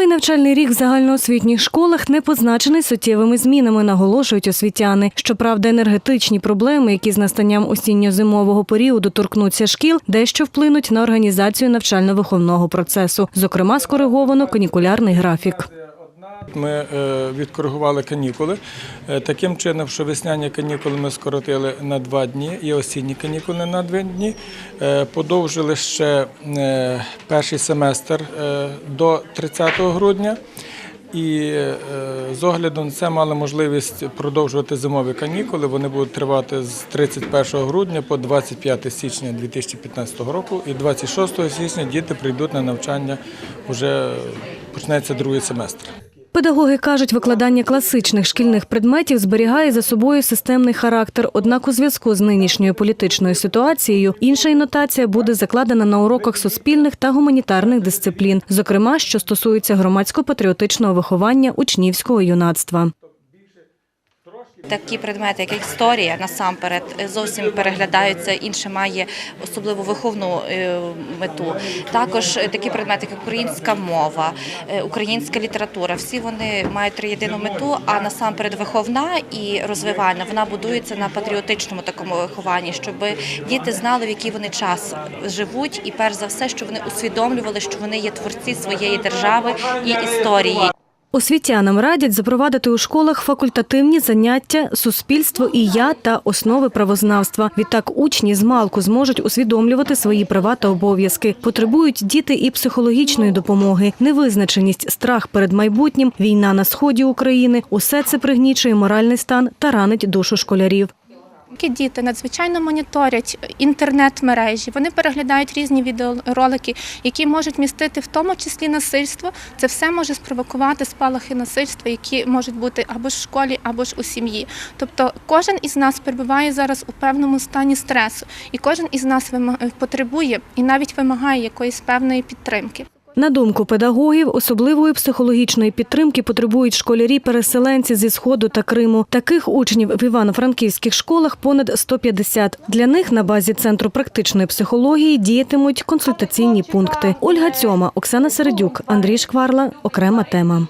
Новий навчальний рік в загальноосвітніх школах не позначений суттєвими змінами, наголошують освітяни. Щоправда, енергетичні проблеми, які з настанням осінньо-зимового періоду торкнуться шкіл, дещо вплинуть на організацію навчально-виховного процесу. Зокрема, скориговано канікулярний графік. Ми е, відкоригували канікули е, таким чином, що весняні канікули ми скоротили на два дні і осінні канікули на два дні. Е, Подовжили ще перший семестр до 30 грудня. І з огляду на це мали можливість продовжувати зимові канікули. Вони будуть тривати з 31 грудня по 25 січня 2015 року. І 26 січня діти прийдуть на навчання вже почнеться другий семестр. Педагоги кажуть, викладання класичних шкільних предметів зберігає за собою системний характер. Однак у зв'язку з нинішньою політичною ситуацією інша інотація буде закладена на уроках суспільних та гуманітарних дисциплін, зокрема, що стосується громадсько-патріотичного виховання учнівського юнацтва. Такі предмети, як історія, насамперед зовсім переглядаються. Інше має особливо виховну е, мету. Також такі предмети, як українська мова, е, українська література. Всі вони мають триєдину мету. А насамперед виховна і розвивальна вона будується на патріотичному такому вихованні, щоб діти знали, в який вони час живуть, і перш за все, що вони усвідомлювали, що вони є творці своєї держави і історії. Освітянам радять запровадити у школах факультативні заняття суспільство і я та основи правознавства. Відтак учні з малку зможуть усвідомлювати свої права та обов'язки. Потребують діти і психологічної допомоги, невизначеність, страх перед майбутнім, війна на сході України. Усе це пригнічує моральний стан та ранить душу школярів. Такі діти надзвичайно моніторять інтернет-мережі. Вони переглядають різні відеоролики, які можуть містити в тому числі насильство. Це все може спровокувати спалахи насильства, які можуть бути або ж в школі, або ж у сім'ї. Тобто, кожен із нас перебуває зараз у певному стані стресу, і кожен із нас потребує і навіть вимагає якоїсь певної підтримки. На думку педагогів, особливої психологічної підтримки потребують школярі-переселенці зі сходу та Криму. Таких учнів в івано-франківських школах понад 150. Для них на базі центру практичної психології діятимуть консультаційні пункти. Ольга Цьома, Оксана Середюк, Андрій Шкварла. Окрема тема.